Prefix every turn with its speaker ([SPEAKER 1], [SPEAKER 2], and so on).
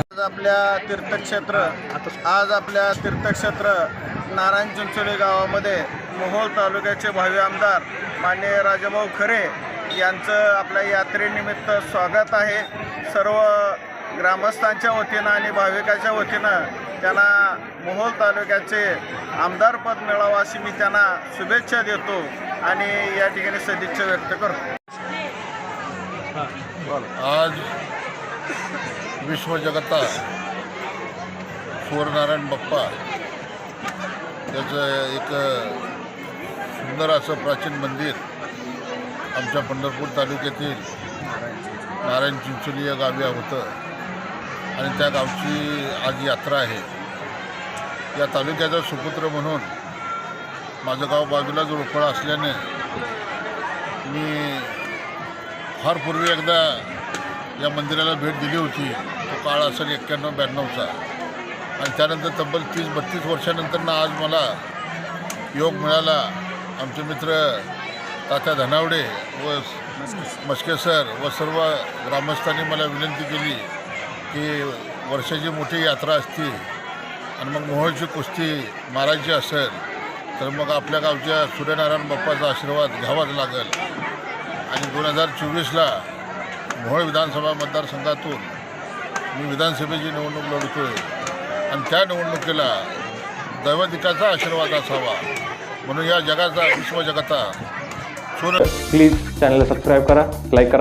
[SPEAKER 1] आज आपल्या तीर्थक्षेत्र आज आपल्या तीर्थक्षेत्र नारायण चिंचोली गावामध्ये मोहोळ तालुक्याचे भावी आमदार माननीय राजाभाऊ खरे यांचं आपल्या यात्रेनिमित्त स्वागत आहे. सर्व ग्रामस्थांच्या वतीनं आणि भाविकाच्या वतीनं त्यांना मोहोळ तालुक्याचे आमदारपद मिळावं अशी मी त्यांना शुभेच्छा देतो आणि या ठिकाणी सदिच्छा व्यक्त करतो.
[SPEAKER 2] आज विश्वजगता सूर्यनारायण बाप्पा त्याचं एक सुंदर असं प्राचीन मंदिर आमच्या पंढरपूर तालुक्यातील नारायण चिंचोली या गावी होतं. आणि त्या गावची आज यात्रा आहे. या तालुक्याचा सुपुत्र म्हणून माझं गाव बाजूला जो रोपळा असल्याने मी फार पूर्वी एकदा या मंदिराला भेट दिली होती. तो काळ असेल एक्क्याण्णव ब्याण्णवचा. आणि त्यानंतर तब्बल तीस बत्तीस वर्षानंतर ना आज मला योग मिळाला. आमचे मित्र तात्या धनावडे व मस्के सर व सर्व ग्रामस्थांनी मला विनंती केली. की वर्षाची मोठी यात्रा असती आणि मग मोहोळची कुस्ती मारायची असेल तर मग आपल्या गावच्या सूर्यनारायण बाप्पाचा आशीर्वाद घ्यावाच लागेल. आणि दोन हजार चोवीसला मोहोळ विधानसभा मतदारसंघातून मी विधानसभेची निवडणूक लढतो आहे आणि त्या निवडणुकीला दैवदिकाचा आशीर्वाद असावा. म्हणून या जगाचा विश्वजगता. सूर्य
[SPEAKER 3] प्लीज चॅनलला सबस्क्राईब करा लाईक करा.